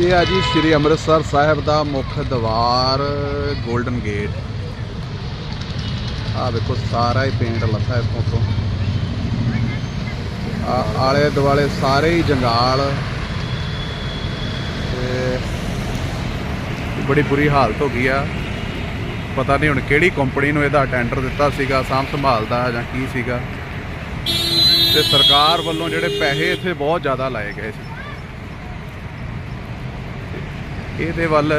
ਇਹ ਆ ਜੀ ਸ੍ਰੀ ਅੰਮ੍ਰਿਤਸਰ ਸਾਹਿਬ ਦਾ ਮੁੱਖ ਦਵਾਰ 골ਡਨ ਗੇਟ ਆ ਵੇਖੋ, ਸਾਰਾ ਹੀ ਪੇਂਟ ਲੱਥਾ ਇੱਥੋਂ ਤੋਂ। ਆ ਆਲੇ ਦੁਆਲੇ ਸਾਰੇ ਹੀ ਜੰਗਾਲ। ਤੇ ਬੜੀ ਬੁਰੀ ਹਾਲਤ ਹੋ ਗਈ ਆ। ਪਤਾ ਨਹੀਂ ਹੁਣ ਕਿਹੜੀ ਕੰਪਨੀ ਨੂੰ ਇਹਦਾ ਟੈਂਡਰ ਦਿੱਤਾ ਸੀਗਾ, ਸਾਂਭ ਸੰਭਾਲ ਦਾ ਜਾਂ ਕੀ ਸੀਗਾ। ਤੇ ਸਰਕਾਰ ਵੱਲੋਂ ਜਿਹੜੇ ਪੈਸੇ ਇੱਥੇ ਬਹੁਤ ਜ਼ਿਆਦਾ ਲਾਏ ਗਏ ਸੀ। ਇਹਦੇ ਵੱਲ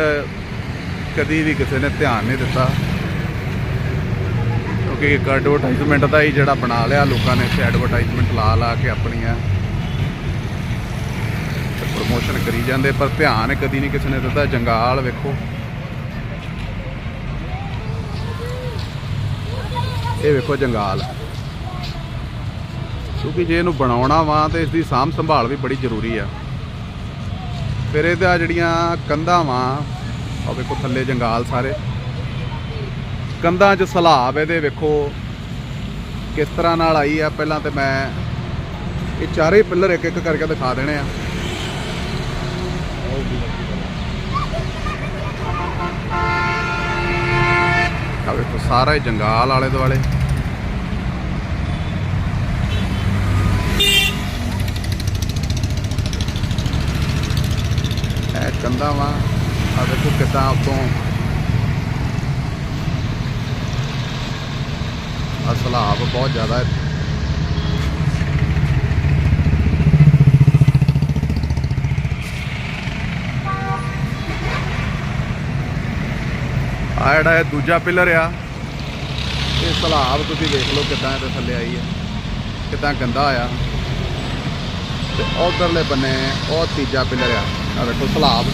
ਕਦੀ ਵੀ ਕਿਸੇ ਨੇ ਧਿਆਨ ਨਹੀਂ ਦਿੱਤਾ। ਕਿਉਂਕਿ ਇੱਕ ਐਡਵਰਟਾਈਜ਼ਮੈਂਟ ਦਾ ਹੀ ਜਿਹੜਾ ਬਣਾ ਲਿਆ, ਲੋਕਾਂ ਨੇ ਇੱਥੇ ਐਡਵਰਟਾਈਜ਼ਮੈਂਟ ਲਾ ਲਾ ਕੇ ਆਪਣੀਆਂ ਪ੍ਰਮੋਸ਼ਨ ਕਰੀ ਜਾਂਦੇ, ਪਰ ਧਿਆਨ ਕਦੀ ਨਹੀਂ ਕਿਸੇ ਨੇ ਦਿੱਤਾ। ਜੰਗਾਲ ਵੇਖੋ। ਇਹ ਵੇਖੋ ਜੰਗਾਲ। ਕਿਉਂਕਿ ਜੇ ਇਹਨੂੰ ਬਣਾਉਣਾ ਵਾ ਤੇ ਇਸ ਦੀ ਸਾਂਭ ਸੰਭਾਲ ਵੀ ਬੜੀ ਜ਼ਰੂਰੀ ਆ। ਫਿਰ ਇਹਦਾ ਜਿਹੜੀਆਂ ਕੰਧਾਂ ਵਾਂ ਆ ਵੇਖੋ ਥੱਲੇ ਜੰਗਾਲ ਸਾਰੇ। ਕੰਧਾਂ 'ਚ ਸਲਾਬ ਇਹਦੇ ਵੇਖੋ, ਕਿਸ ਤਰ੍ਹਾਂ ਨਾਲ ਆਈ ਆ। ਪਹਿਲਾਂ ਤੇ ਮੈਂ ਇਹ ਚਾਰੇ ਪਿੱਲਰ ਇੱਕ ਇੱਕ ਕਰਕੇ ਦਿਖਾ ਦੇਣੇ ਆ। ਆ ਵੇਖੋ, ਸਾਰਾ ਹੀ ਜੰਗਾਲ ਆਲੇ ਦੁਆਲੇ ਇਹ ਕੰਧਾਂ ਵਾ। ਆ ਦੇਖੋ ਕਿੱਦਾਂ ਉਤੋਂ। ਆ ਸਲਾਬ ਬਹੁਤ ਜ਼ਿਆਦਾ ਹੈ। ਆ ਜਿਹੜਾ ਇਹ ਦੂਜਾ ਪਿਲਰ ਆ, ਇਹ ਸਲਾਬ ਤੁਸੀਂ ਦੇਖ ਲਓ ਕਿੱਦਾਂ ਇਹਦੇ ਥੱਲੇ ਆਈ ਹੈ, ਕਿੱਦਾਂ ਗੰਦਾ ਆ। ਤੇ ਉਧਰਲੇ ਬੰਨੇ ਉਹ ਤੀਜਾ ਪਿਲਰ ਆ। ਆ ਵੇਖੋ ਸਲਾਬ।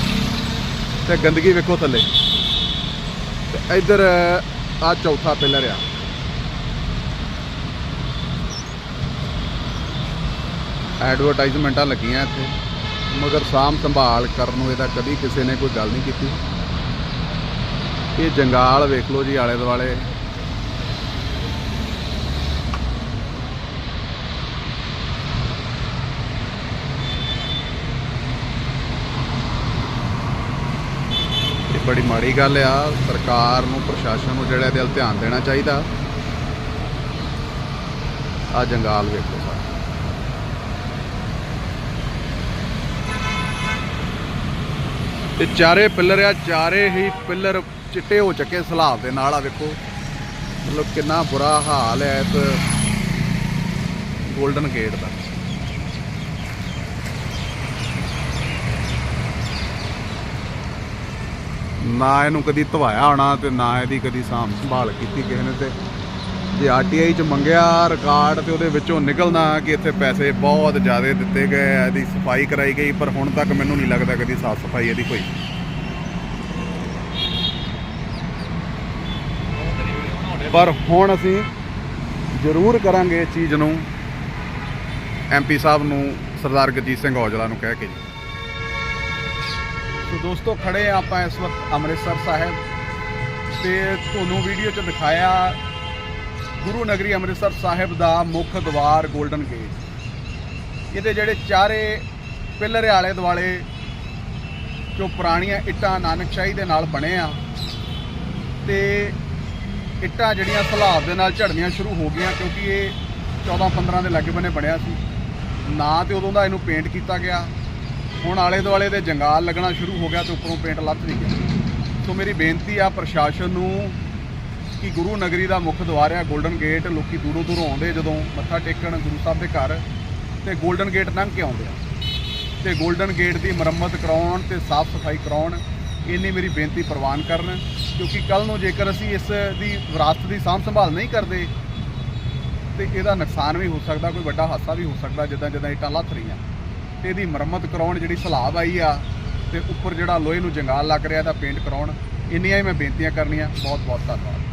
ਤੇ ਗੰਦਗੀ ਵੇਖੋ ਥੱਲੇ। ਤੇ ਇੱਧਰ ਆ ਚੌਥਾ ਪਿਲਰ ਆ। ਐਡਵਰਟਾਈਜ਼ਮੈਂਟਾਂ ਲੱਗੀਆਂ ਇੱਥੇ। ਮਗਰ ਸਾਂਭ ਸੰਭਾਲ ਕਰਨ ਨੂੰ ਇਹਦਾ ਕਦੀ ਕਿਸੇ ਨੇ ਕੋਈ ਗੱਲ ਨਹੀਂ ਕੀਤੀ। ਇਹ ਜੰਗਾਲ ਵੇਖ ਲਓ ਜੀ ਆਲੇ ਦੁਆਲੇ ਬੜੀ ਮਾੜੀ ਗੱਲ ਆ। ਸਰਕਾਰ ਨੂੰ, ਪ੍ਰਸ਼ਾਸਨ ਨੂੰ ਜਿਹੜਾ ਇਹਦੇ ਵੱਲ ਧਿਆਨ ਦੇਣਾ ਚਾਹੀਦਾ। ਆ ਜੰਗਾਲ ਵੇਖੋ ਸਾਰਾ। ਤੇ ਚਾਰੇ ਪਿੱਲਰ ਆ, ਚਾਰੇ ਹੀ ਪਿੱਲਰ ਚਿੱਟੇ ਹੋ ਚੱਕੇ ਸਲਾਬ ਦੇ ਨਾਲ ਆ ਵੇਖੋ। ਮਤਲਬ ਕਿੰਨਾ ਬੁਰਾ ਹਾਲ ਹੈ ਇਸ 골ਡਨ ਗੇਟ ਦਾ। ਨਾ ਇਹਨੂੰ ਕਦੀ ਧਵਾਇਆ ਹੋਣਾ ਤੇ ਨਾ ਇਹਦੀ ਕਦੀ ਸਾਂਭ ਸੰਭਾਲ ਕੀਤੀ ਕਿਸੇ ਨੇ ਤੇ ਜੇ ਆਰਟੀਆਈ ਚ ਮੰਗਿਆ ਰਿਕਾਰਡ ਤੇ ਉਹਦੇ ਵਿੱਚੋਂ ਨਿਕਲਣਾ ਕਿ ਇੱਥੇ ਪੈਸੇ ਬਹੁਤ ਜ਼ਿਆਦਾ ਦਿੱਤੇ ਗਏ ਆ, ਇਹਦੀ ਸਫ਼ਾਈ ਕਰਾਈ ਗਈ ਪਰ ਹੁਣ ਤੱਕ ਮੈਨੂੰ ਨਹੀਂ ਲੱਗਦਾ ਕਦੀ ਸਾਫ਼ ਸਫ਼ਾਈ ਇਹਦੀ ਕੋਈ। ਪਰ ਹੁਣ ਅਸੀਂ ਜ਼ਰੂਰ ਕਰਾਂਗੇ ਇਸ ਚੀਜ਼ ਨੂੰ ਐਮਪੀ ਸਾਹਿਬ ਨੂੰ ਸਰਦਾਰ ਗਜੀਤ ਸਿੰਘ ਔਜਲਾ ਨੂੰ ਕਹਿ ਕੇ। ਜੀ ਸੋ ਦੋਸਤੋ, ਖੜੇ ਆ ਆਪਾਂ ਇਸ ਵਕਤ ਅੰਮ੍ਰਿਤਸਰ ਸਾਹਿਬ ਤੇ ਤੁਹਾਨੂੰ ਵੀਡੀਓ 'ਚ ਦਿਖਾਇਆ ਗੁਰੂ ਨਗਰੀ ਅੰਮ੍ਰਿਤਸਰ ਸਾਹਿਬ ਦਾ ਮੁੱਖ ਦਵਾਰ 골ਡਨ ਗੇਟ ਇਹਦੇ ਜਿਹੜੇ ਚਾਰੇ ਪਿੱਲਰ ਆਲੇ ਦੁਆਲੇ ਜੋ ਪੁਰਾਣੀਆਂ ਇੱਟਾਂ ਨਾਨਕਸ਼ਾਹੀ ਦੇ ਨਾਲ ਬਣੇ ਆ ਤੇ ਇੱਟਾਂ ਜਿਹੜੀਆਂ ਸਲਾਬ ਦੇ ਨਾਲ ਝੜਨੀਆਂ ਸ਼ੁਰੂ ਹੋ ਗਈਆਂ ਕਿਉਂਕਿ ਇਹ 14 15 ਦੇ ਲਾਗੇ ਬੰਨੇ ਬਣਿਆ ਸੀ। ਨਾ ਤੇ ਉਦੋਂ ਦਾ ਇਹਨੂੰ ਪੇਂਟ ਕੀਤਾ ਗਿਆ। ਹੁਣ ਆਲੇ ਦੁਆਲੇ ਦੇ ਜੰਗਾਲ ਲੱਗਣਾ ਸ਼ੁਰੂ ਹੋ ਗਿਆ ਤੇ ਉੱਪਰੋਂ ਪੇਂਟ ਲੱਥ ਨਹੀਂ ਗਿਆ। ਸੋ ਮੇਰੀ ਬੇਨਤੀ ਆ ਪ੍ਰਸ਼ਾਸਨ ਨੂੰ ਕਿ ਗੁਰੂ ਨਗਰੀ ਦਾ ਮੁੱਖ ਦੁਆਰ ਆ 골ਡਨ ਗੇਟ ਲੋਕੀ ਦੂਰੋਂ ਦੂਰੋਂ ਆਉਂਦੇ ਜਦੋਂ ਮੱਥਾ ਟੇਕਣ ਗੁਰੂ ਸਾਹਿਬ ਦੇ ਘਰ, ਤੇ 골ਡਨ ਗੇਟ ਲੰਘ ਕੇ ਆਉਂਦੇ ਆ। ਤੇ 골ਡਨ ਗੇਟ ਦੀ ਮੁਰੰਮਤ ਕਰਾਉਣ ਤੇ ਸਾਫ਼ ਸਫ਼ਾਈ ਕਰਾਉਣ, ਇੰਨੀ ਮੇਰੀ ਬੇਨਤੀ ਪ੍ਰਵਾਨ ਕਰਨ, ਕਿਉਂਕਿ ਕੱਲ ਨੂੰ ਜੇਕਰ ਅਸੀਂ ਇਸ ਦੀ ਵਿਰਾਸਤ ਦੀ ਸਾਂਭ ਸੰਭਾਲ ਨਹੀਂ ਕਰਦੇ, ਤੇ ਇਹਦਾ ਨੁਕਸਾਨ ਵੀ ਹੋ ਸਕਦਾ, ਕੋਈ ਵੱਡਾ ਹਾਦਸਾ ਵੀ ਹੋ ਸਕਦਾ ਜਿੱਦਾਂ ਜਿੱਦਾਂ ਇਟਾਂ ਲੱਥ ਰਹੀਆਂ। ਤੇ ਇਹਦੀ ਮੁਰੰਮਤ ਕਰਾਉਣ ਜਿਹੜੀ ਸਲਾਬ ਆਈ ਆ ਤੇ ਉੱਪਰ ਜਿਹੜਾ ਲੋਹੇ ਨੂੰ ਜੰਗਾਲ ਲੱਗ ਰਿਹਾ ਇਹਦਾ ਪੇਂਟ ਕਰਾਉਣ। ਇੰਨੀਆਂ ਹੀ ਮੈਂ ਬੇਨਤੀਆਂ ਕਰਨੀਆਂ। ਬਹੁਤ ਬਹੁਤ ਧੰਨਵਾਦ।